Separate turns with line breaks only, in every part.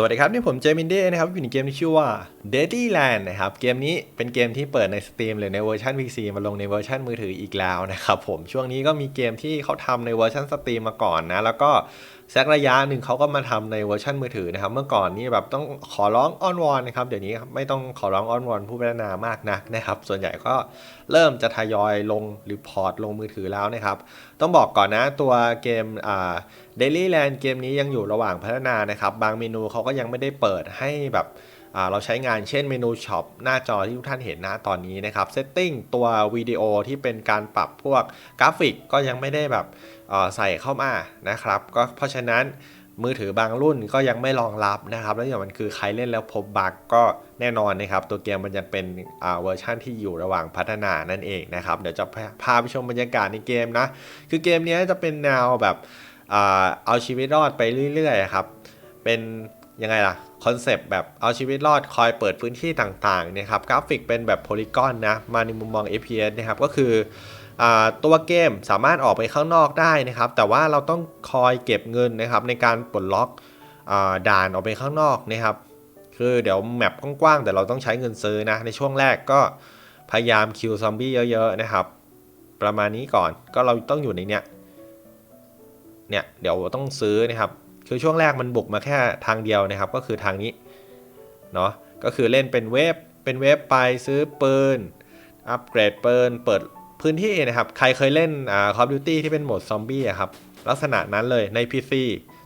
สวัสดีครับ นี่ผมเจมินเด้นะครับอยู่ในเกมที่ชื่อว่า Deadly Land นะครับ เกมนี้เป็นเกมที่เปิดใน Steam หรือในเวอร์ชัน PC มาลงในเวอร์ชันมือถืออีกแล้วนะครับผมช่วงนี้ก็มีเกมที่เขาทำในเวอร์ชัน Steam มาก่อนนะ แล้วก็ สักระยะหนึ่งเขาก็มาทำในเวอร์ชันมือถือนะครับ เมื่อก่อนนี่แบบต้องขอร้องอ้อนวอนนะครับ เดี๋ยวนี้ไม่ต้องขอร้องอ้อนวอนผู้พัฒนามากนักนะครับ ส่วนใหญ่ก็เริ่มจะทยอยลงหรือพอร์ตลงมือถือแล้วนะครับ ต้องบอกก่อนนะตัวเกมอ่าเดลี่แลนด์เกมนี้ยังอยู่ระหว่างพัฒนานะครับ บางเมนูเขาก็ยังไม่ได้เปิดให้แบบ เราใช้งานเช่นเมนูช็อปหน้าจอที่ทุกท่านเห็นนะตอนนี้นะครับเซตติ้งตัววิดีโอที่เป็นการปรับพวกกราฟิกก็ยังไม่ได้แบบใส่เข้ามานะครับก็เพราะฉะนั้นมือถือบางรุ่นก็ยังไม่รองรับนะครับ แล้วอย่างมันคือใครเล่นแล้วพบบั๊กก็แน่นอนนะครับ ตัวเกมมันยังเป็นเวอร์ชันที่อยู่ระหว่างพัฒนานั่นเองนะครับ เดี๋ยวจะพาไปชมบรรยากาศในเกมนะ คือเกมนี้จะเป็นแนวแบบเอาชีวิตรอดไปเรื่อยๆครับ เป็น ยังไงล่ะคอนเซปต์แบบเอาชีวิตรอดคอยเปิดพื้นที่ต่างๆเนี่ยครับกราฟิกเป็นแบบโพลีกอนนะ มาในมุมมอง FPS นะครับก็คืออตัวเกมสามารถออกไปข้างนอกได้นะครับ แต่ว่าเราต้องคอยเก็บเงินนะครับในการปลดล็อกอด่านออกไปข้างนอกนะครับ คือเดี๋ยวแมปกว้างๆแต่เราต้องใช้เงินซื้อนะ ในช่วงแรกก็พยายามคิวซอมบี้เยอะๆนะครับ ประมาณนี้ก่อนก็เราต้องอยู่ในเนี้ยเนี่ยเดี๋ยวต้องซื้อนะครับ คือช่วงแรกมันบุกมาแค่ทางเดียวนะครับ ก็คือทางนี้เนาะก็คือเล่นเป็นเว็บเป็นเว็บไปซื้อปืนอัปเกรดปืนเปิดพื้นที่นะครับ ใครเคยเล่นอ่า Call of Duty ที่เป็นโหมดซอมบี้อะครับลักษณะนั้นเลยใน PC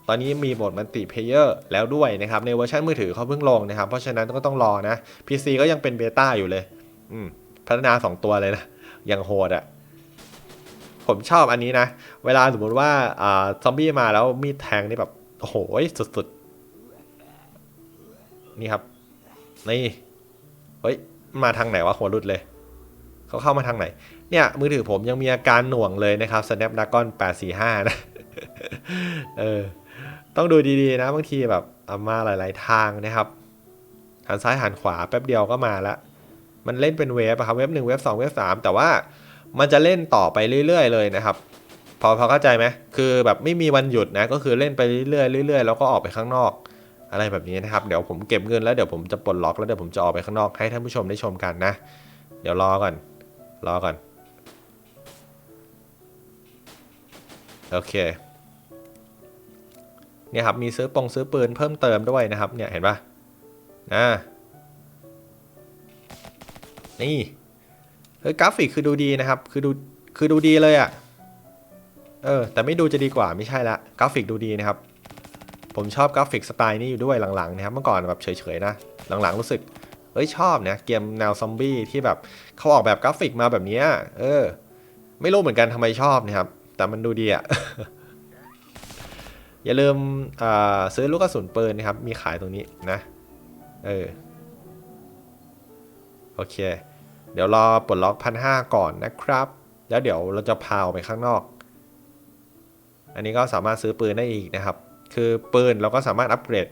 ตอนนี้มีโหมดมัลติเพเยอร์แล้วด้วยนะครับ ในเวอร์ชันมือถือเขาเพิ่งลงนะครับ เพราะฉะนั้นก็ต้องรอนะ PC ก็ยังเป็นเบต้าอยู่เลย อืมพัฒนา 2 ตัวเลยนะยังโหดอะผมชอบอันนี้นะ เวลาสมมติว่าอ่าซอมบี้มาแล้วมีดแทงนี่แบบ โอ้โหสุดๆ นี่ครับ นี่ เฮ้ย มาทางไหนวะหัวรุดเลย เขาเข้ามาทางไหน เนี่ย มือถือผมยังมีอาการหน่วงเลยนะครับ Snapdragon 845 นะ เออ ต้องดูดีๆนะ บางทีแบบเอามาหลายๆทางนะครับ หันซ้ายหันขวาแป๊บเดียวก็มาละ มันเล่นเป็นเวฟอะครับ เวฟหนึ่งเวฟสองเวฟสามแต่ว่ามันจะเล่นต่อไปเรื่อย ๆ เลยนะครับ พอพอเข้าใจไหมคือแบบไม่มีวันหยุดนะก็คือเล่นไปเรื่อยๆเรื่อยๆแล้วก็ออกไปข้างนอก อะไรแบบนี้นะครับ เดี๋ยวผมเก็บเงินแล้วเดี๋ยวผมจะปลดล็อกแล้วเดี๋ยวผมจะออกไปข้างนอกให้ท่านผู้ชมได้ชมกันนะ เดี๋ยวรอก่อน รอก่อน โอเคเนี่ยครับมีซื้อปงซื้อปืนเพิ่มเติมด้วยนะครับเนี่ยเห็นปะอ่านี่เฮ้ยกราฟิกคือดูดีนะครับ คือดูคือดูดีเลยอะ่ะ เออ แต่ไม่ดูจะดีกว่าไม่ใช่ละกราฟิกดูดีนะครับ ผมชอบกราฟิกสไตล์นี้อยู่ด้วยหลังๆนะครับเมื่อก่อนแบบเฉยๆนะหลังๆรู้สึกเฮ้ยชอบนะเกมแนวซอมบี้ที่แบบเขาออกแบบกราฟิกมาแบบนี้เออ ไม่รู้เหมือนกันทำไมชอบนะครับ แต่มันดูดีอะอย่าลืมซื้อลูกกระสุนปืนนะครับ มีขายตรงนี้นะ เออ โอเค เดี๋ยวรอปลดล็อกพันห้าก่อนนะครับ แล้วเดี๋ยวเราจะพาออกไปข้างนอก อันนี้ก็สามารถซื้อปืนได้อีกนะครับ คือปืนเราก็สามารถอัปเกรด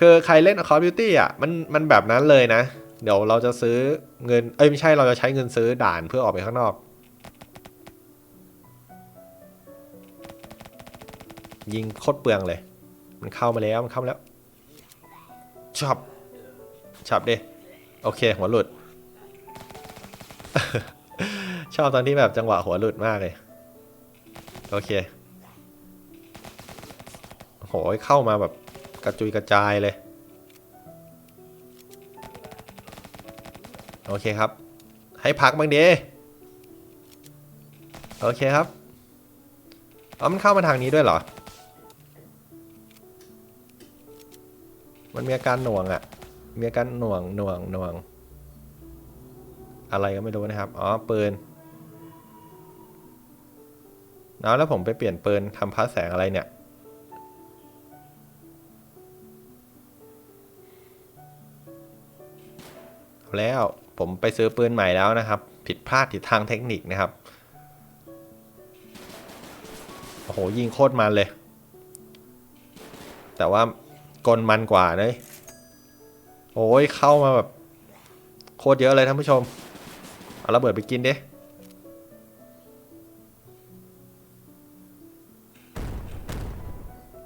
คือใครเล่น Call of Duty อะมันมันแบบนั้นเลยนะ เดี๋ยวเราจะซื้อเงิน เอ้ยไม่ใช่เราจะใช้เงินซื้อด่านเพื่อออกไปข้างนอก ยิงโคตรเปลืองเลย มันเข้ามาแล้วมันเข้ามาแล้วชอบชอบดิโอเค หัวหลุด ชอบตอนที่แบบจังหวะหัวหลุดมากเลย โอเค โหยเข้ามาแบบกระจุยกระจายเลย โอเคครับ ให้พักบ้างเดโอเคครับอ๋อมันเข้ามาทางนี้ด้วยเหรอ มันมีอาการหน่วงอะ่ะ มีอาการหน่วงหน่วงหน่วง อะไรก็ไม่รู้นะครับ อ๋อปืนแล้วแล้วผมไปเปลี่ยนปืนทำพัดแสงอะไรเนี่ย แล้วผมไปซื้อปืนใหม่แล้วนะครับ ผิดพลาดทิศทางเทคนิคนะครับ โอ้โห ยิงโคตรมันเลย แต่ว่ากลมันกว่าเลยโอ้ยเข้ามาแบบ โคตรเยอะเลยท่านผู้ชม เอาระเบิดไปกินดิ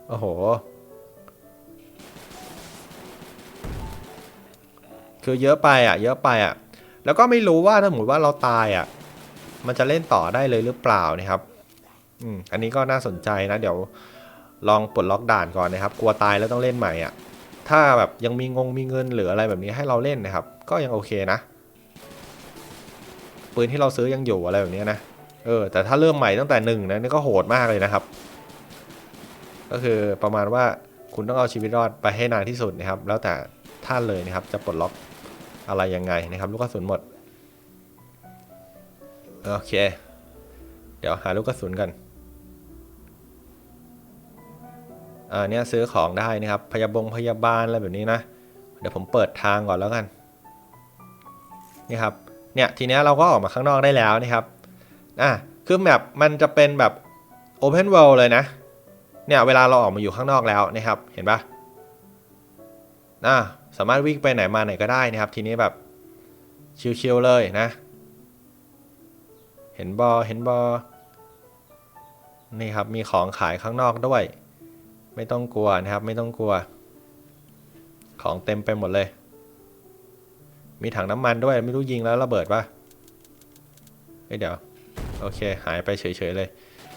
โอ้โห คือเยอะไปอะ เยอะไปอะ แล้วก็ไม่รู้ว่าถ้าสมมติว่าเราตายอะ มันจะเล่นต่อได้เลยหรือเปล่านะครับ อืม อันนี้ก็น่าสนใจนะ เดี๋ยวลองปลดล็อกด่านก่อนนะครับ กลัวตายแล้วต้องเล่นใหม่อะ ถ้าแบบยังมีงงมีเงินหรืออะไรแบบนี้ให้เราเล่นนะครับ ก็ยังโอเคนะ ปืนที่เราซื้อยังอยู่อะไรแบบนี้นะ เออ แต่ถ้าเริ่มใหม่ตั้งแต่หนึ่งนะนี่ก็โหดมากเลยนะครับ ก็คือประมาณว่าคุณต้องเอาชีวิตรอดไปให้นานที่สุดนะครับ แล้วแต่ท่านเลยนะครับ จะปลดล็อก อะไรยังไงนะครับ ลูกกระสุนหมด โอเค เดี๋ยวหาลูกกระสุนกันอ่าเนี่ยซื้อของได้นะครับ พยาบงพยาบาลอะไรแบบนี้นะ เดี๋ยวผมเปิดทางก่อนแล้วกัน นี่ครับ เนี่ยทีนี้เราก็ออกมาข้างนอกได้แล้วนะครับ อะคือแมปมันจะเป็นแบบ Open World เลยนะ เนี่ยเวลาเราออกมาอยู่ข้างนอกแล้วนะครับ เห็นปะอะ สามารถวิ่งไปไหนมาไหนก็ได้นะครับ ทีนี้แบบชิลๆเลยนะ เห็นบอเห็นบอนี่ครับมีของขายข้างนอกด้วย ไม่ต้องกลัวนะครับ ไม่ต้องกลัว ของเต็มไปหมดเลย มีถังน้ำมันด้วยไม่รู้ยิงแล้วระเบิดปะเเดี๋ยวโอเค หายไปเฉยๆเลย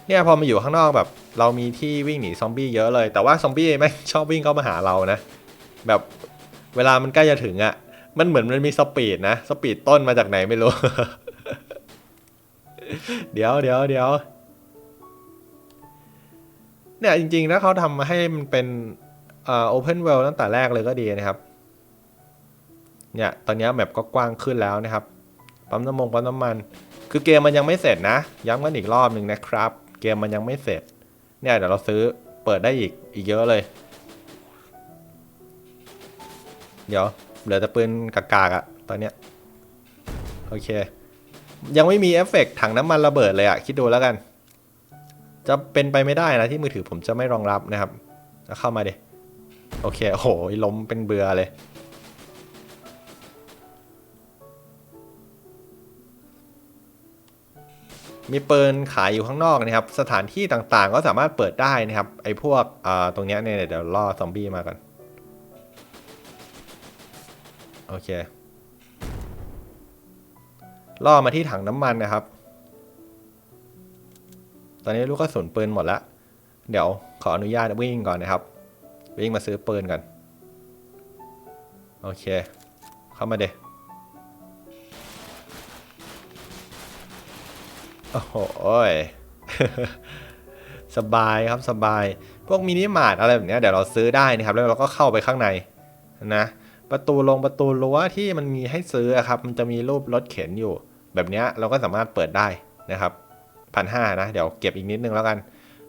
เนี่ยพอมาอยู่ข้างนอกแบบ เรามีที่วิ่งหนีซอมบี้เยอะเลย แต่ว่าซอมบี้ไม่ชอบวิ่งเข้ามาหาเรานะ แบบ เวลามันใกล้จะถึงอะ่ะ มันเหมือนมันมีสปีดนะ สปีดต้นมาจากไหนไม่รู้ เดี๋ยวเดี๋ยวเดี๋ยวเนี่ยจริงๆถ้าเขาทำมาให้มันเป็นอ่า open world ตั้งแต่แรกเลยก็ดีนะครับ เนี่ย ตอนนี้แมปก็กว้างขึ้นแล้วนะครับ ปั๊มน้ำมงปั๊มน้ำมัน คือเกมมันยังไม่เสร็จนะ ย้ำกันอีกรอบหนึ่งนะครับ เกมมันยังไม่เสร็จ เนี่ยเดี๋ยวเราซื้อเปิดได้อีกอีกเยอะเลย เดี๋ยวเหลือแต่ปืนกากๆอะตอนเนี้ยโอเค ยังไม่มีเอฟเฟกต์ถังน้ำมันระเบิดเลยอะคิดดูแล้วกัน จะเป็นไปไม่ได้นะที่มือถือผมจะไม่รองรับนะครับเข้ามาดิโอเคโอ้โหล้มเป็นเบือเลย มีปืนขายอยู่ข้างนอกนะครับ สถานที่ต่างๆ ก็สามารถเปิดได้นะครับ ไอ้พวกตรงเนี้ยเนี่ยเดี๋ยวล่อซอมบี้มาก่อน โอเคล่อมาที่ถังน้ำมันนะครับ ตอนนี้ลูกกระสุนปืนหมดแล้วเดี๋ยวขออนุญาตวิ่งก่อนนะครับ วิ่งมาซื้อปืนกันโอเค เข้ามาเดโอ้โหสบายครับสบาย พวกมินิมาร์ทอะไรแบบนี้เดี๋ยวเราซื้อได้นะครับ แล้วเราก็เข้าไปข้างในนะ ประตูลงประตูรั้วที่มันมีให้ซื้อครับ มันจะมีรูปรถเข็นอยู่ แบบนี้เราก็สามารถเปิดได้นะครับพันห้านะเดี๋ยวเก็บอีกนิดนึงแล้วกัน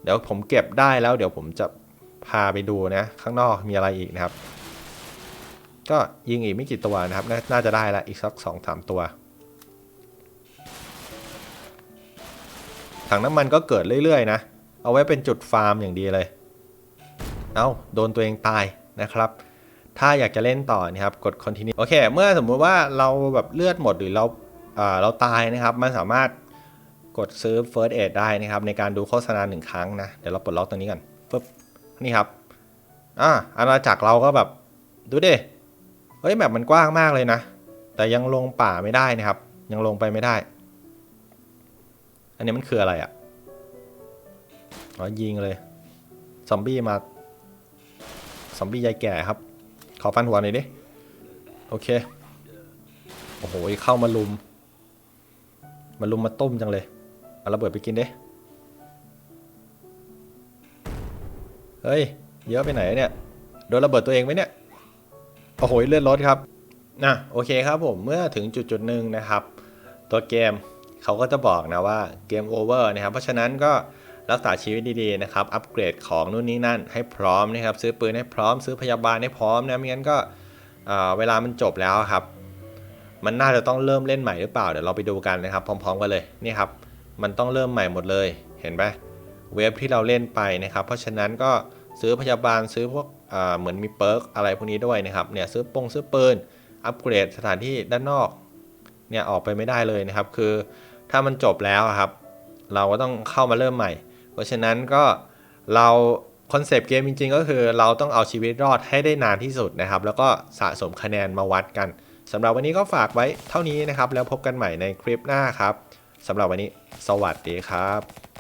เดี๋ยวผมเก็บได้แล้ว เดี๋ยวผมจะพาไปดูนะ ข้างนอกมีอะไรอีกนะครับ ก็ยิงอีกไม่กี่ตัวนะครับน,น่าจะได้ละอีกสักสองสามตัวถังน้ำมันก็เกิดเรื่อยๆนะ เอาไว้เป็นจุดฟาร์มอย่างดีเลย เอา้า โดนตัวเองตายนะครับ ถ้าอยากจะเล่นต่อนะครับกด continue โอเค เมื่อสมมุติว่าเราแบบเลือดหมดหรือเราเราตายนะครับ มันสามารถกดซื้อ first aid ได้นะครับ ในการดูโฆษณาหนึ่งครั้งนะ เดี๋ยวเราปลดล็อกตรงนี้กันปึ๊บนี่ครับอ่าอาณาจักรเราก็แบบดูดิเฮ้ยแบบมันกว้างมากเลยนะ แต่ยังลงป่าไม่ได้นะครับ ยังลงไปไม่ได้ อันนี้มันคืออะไรอะ่ะอ๋อยิงเลยซอมบี้มาซอมบี้ยายแก่ครับ อฟันหัวหน่อยดิ โอเค โอ้โห เข้ามาลุม มาลุมมาต้มจังเลย เอาระเบิดไปกินดิ เฮ้ย เยอะไปไหนเนี่ย โดนระเบิดตัวเองไหมเนี่ย โอ้โห เลือดรถครับนะโอเคครับผม เมื่อถึงจุดจุดหนึ่งนะครับ ตัวเกมเขาก็จะบอกนะว่าเกมโอเวอร์นะครับ เพราะฉะนั้นก็ รักษาชีวิตดีๆนะครับ อัปเกรดของนู่นนี่นั่นให้พร้อมนะครับ ซื้อปืนให้พร้อม ซื้อพยาบาลให้พร้อมนะไม่งั้นก็เวลามันจบแล้วครับ มันน่าจะต้องเริ่มเล่นใหม่หรือเปล่า เดี๋ยวเราไปดูกันนะครับ พร้อม ๆ กันเลยนี่ครับ มันต้องเริ่มใหม่หมดเลย เห็นไหมเว็บที่เราเล่นไปนะครับ เพราะฉะนั้นก็ซื้อพยาบาลซื้อพวกเหมือนมีเปิร์กอะไรพวกนี้ด้วยนะครับ เนี่ยซื้อปงซื้อปืน อัปเกรดสถานที่ด้านนอก เนี่ยออกไปไม่ได้เลยนะครับ คือถ้ามันจบแล้วครับ เราก็ต้องเข้ามาเริ่มใหม่ เพราะฉะนั้นก็เราคอนเซปต์เกมจริง ๆ ก็คือเราต้องเอาชีวิตรอดให้ได้นานที่สุดนะครับ แล้วก็สะสมคะแนนมาวัดกันสำหรับวันนี้ก็ฝากไว้เท่านี้นะครับ แล้วพบกันใหม่ในคลิปหน้าครับสำหรับวันนี้ สวัสดีครับ